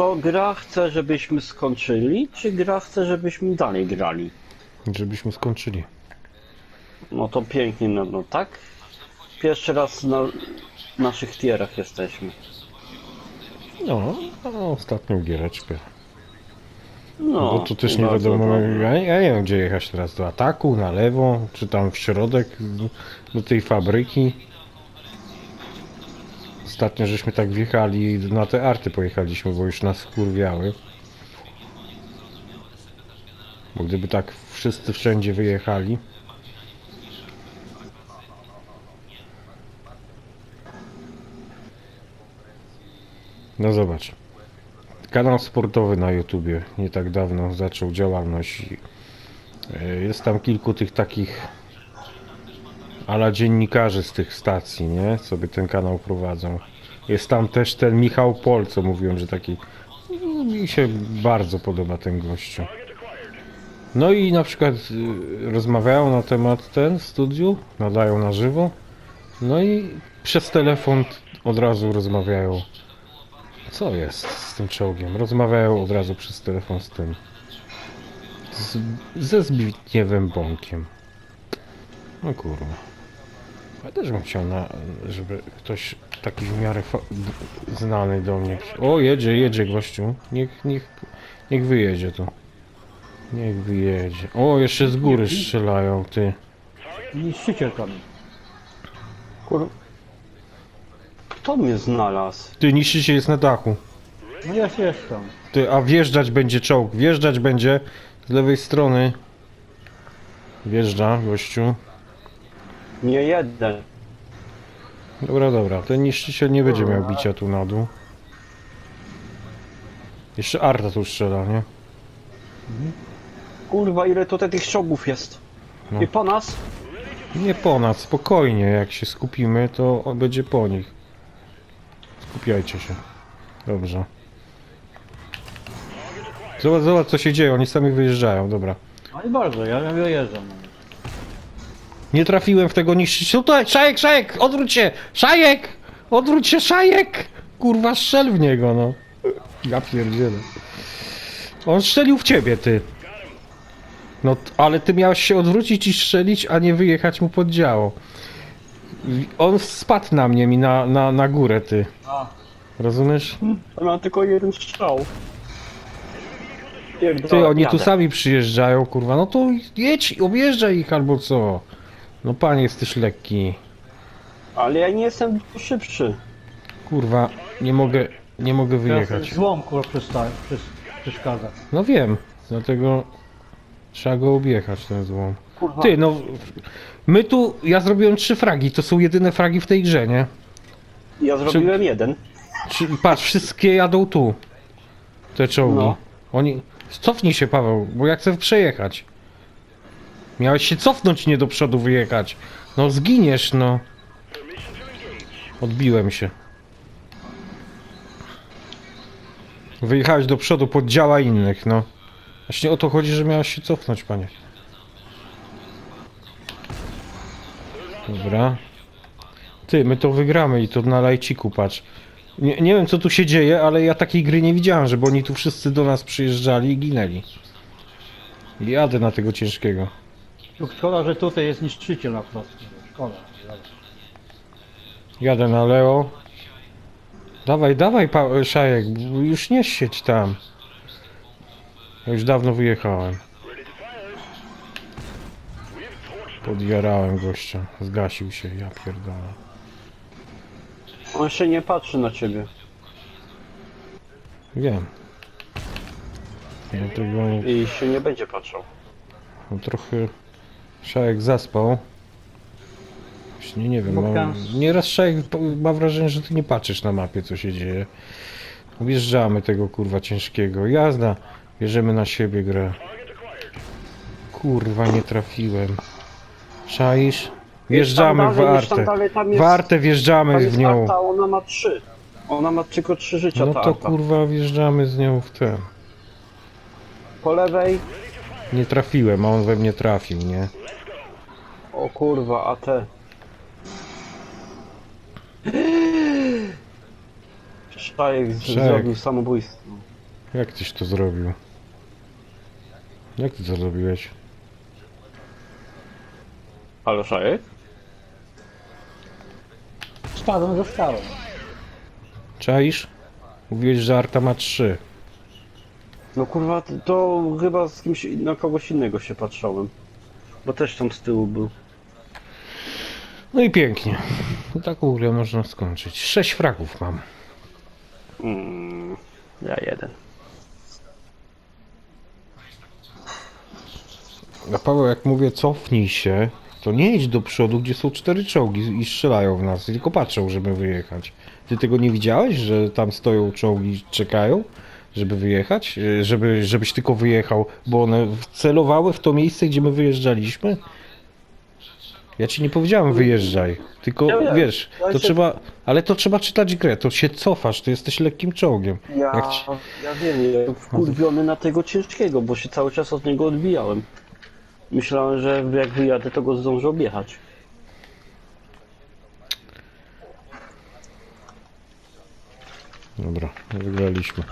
To gra chce, żebyśmy skończyli, czy gra chce, żebyśmy dalej grali? Żebyśmy skończyli. No to pięknie, no, no tak? Pierwszy raz na naszych tierach jesteśmy. No, no ostatnią giereczkę. No, Bo tu też nie wiadomo, ja, ja nie wiem gdzie jechać teraz, do ataku, na lewo, czy tam w środek, do tej fabryki. Ostatnio żeśmy tak wjechali, na te arty pojechaliśmy, bo już nas wkurwiały. Bo gdyby tak wszyscy wszędzie wyjechali. No zobacz. Kanał sportowy na YouTubie nie tak dawno zaczął działalność. e, Jest tam kilku tych takich ala dziennikarzy z tych stacji, nie? Sobie ten kanał prowadzą. Jest tam też ten Michał Pol, co mówiłem, że taki no, mi się bardzo podoba ten gościu. No i na przykład y, rozmawiają na temat ten w studiu, nadają na żywo. No i przez telefon od razu rozmawiają co jest z tym czołgiem? Rozmawiają od razu przez telefon z tym. Z, ze Zbigniewem Bąkiem. No kurwa. Ja też bym chciał, na, żeby ktoś taki w miarę znany do mnie. O, jedzie, jedzie gościu. Niech, niech, niech wyjedzie tu. Niech wyjedzie. O, jeszcze z góry strzelają, ty. Niszczyciel tam. Kur... Kto mnie znalazł? Ty, niszczyciel jest na dachu. No ja się jestem. Ty, a wjeżdżać będzie czołg. Wjeżdżać będzie z lewej strony. Wjeżdża, gościu. Nie jeden. Dobra, dobra. Ten niszczyciel nie będzie miał bicia tu na dół. Jeszcze Arta tu strzela, nie? Kurwa, ile tutaj tych czołgów jest? No. I po nas? Nie po nas, spokojnie. Jak się skupimy, to on będzie po nich. Skupiajcie się. Dobrze. Zobacz, zobacz co się dzieje. Oni sami wyjeżdżają, dobra. No i bardzo, ja ja wyjeżdżam. Nie trafiłem w tego niszczyciela. Tutaj, Szajek, Szajek! Odwróć się! Szajek! Odwróć się, Szajek! Kurwa, strzel w niego, no. Ja pierdzielę. On strzelił w ciebie, ty. No, ale ty miałeś się odwrócić i strzelić, a nie wyjechać mu pod działo. On spadł na mnie, mi na, na, na górę, ty. A. Rozumiesz? Mam tylko jeden strzał. Ty, oni tu sami przyjeżdżają, kurwa. No to jedź, objeżdżaj ich albo co. No, panie, jesteś lekki. Ale ja nie jestem szybszy. Kurwa, nie mogę, nie mogę wyjechać. złom kurwa przysta- przys- przeszkadza. No wiem, dlatego trzeba go objechać ten złom. Kurwa. Ty, no, my tu, ja zrobiłem trzy fragi, to są jedyne fragi w tej grze, nie? Ja zrobiłem jeden. Czy, patrz, wszystkie jadą tu, te czołgi. No. Oni, cofnij się Paweł, bo ja chcę przejechać. Miałeś się cofnąć, nie do przodu wyjechać. No zginiesz, no. Odbiłem się. Wyjechałeś do przodu pod działa innych, no. Właśnie o to chodzi, że miałeś się cofnąć, panie. Dobra. Ty, my to wygramy i to na lajciku, patrz. Nie, nie wiem co tu się dzieje, ale ja takiej gry nie widziałem, żeby oni tu wszyscy do nas przyjeżdżali i ginęli. Jadę na tego ciężkiego. Szkoda, że tutaj jest niszczyciel na prostu. Szkoda. Jadę na Leo. Dawaj, dawaj, pa Szajek, już nie siedź tam. Ja już dawno wyjechałem. Podjarałem gościa. Zgasił się, ja pierdolę. On się nie patrzy na ciebie. Wiem. Dlatego I się nie będzie patrzał. no, trochę Szajek zaspał. Właśnie nie wiem, mam, kans- nieraz Szajek ma wrażenie, że ty nie patrzysz na mapie co się dzieje. Wjeżdżamy tego kurwa ciężkiego. Jazda. Bierzemy na siebie grę. Kurwa nie trafiłem. Czaisz? Wjeżdżamy w dalej, już tam Artę. dalej, tam jest- W Artę Tam wjeżdżamy jest w nią. Arta, ona ma trzy. Ona ma tylko trzy życia, No ta to Arta. kurwa wjeżdżamy z nią w ten. Po lewej. Nie trafiłem, a on we mnie trafił, nie? O kurwa, a te. Szajek z- Szajek. zrobił samobójstwo. Jak tyś to zrobił? Jak ty to zrobiłeś? Halo, Szajek? Spadłem ze skałą. Czaisz? Mówiłeś, że Arta ma 3. No kurwa, to- to chyba z kimś, na kogoś innego się patrzałem. Bo też tam z tyłu był. No i pięknie. No tak w ogóle można skończyć. 6 fragów mam. Mm, ja jeden. A Paweł, jak mówię cofnij się, to nie idź do przodu, gdzie są cztery czołgi i strzelają w nas, tylko patrzą, żeby wyjechać. Ty tego nie widziałeś, że tam stoją czołgi i czekają, żeby wyjechać? Żeby, żebyś tylko wyjechał, bo one celowały w to miejsce, gdzie my wyjeżdżaliśmy? Ja ci nie powiedziałem wyjeżdżaj, tylko Ja wiem. wiesz, Ja to się- trzeba, ale to trzeba czytać grę, to się cofasz, ty jesteś lekkim czołgiem. Ja, Jak ci- ja wiem, ja wkurwiony na tego ciężkiego, bo się cały czas od niego odbijałem. Myślałem, że jak wyjadę, to go zdążę objechać. Dobra, wygraliśmy.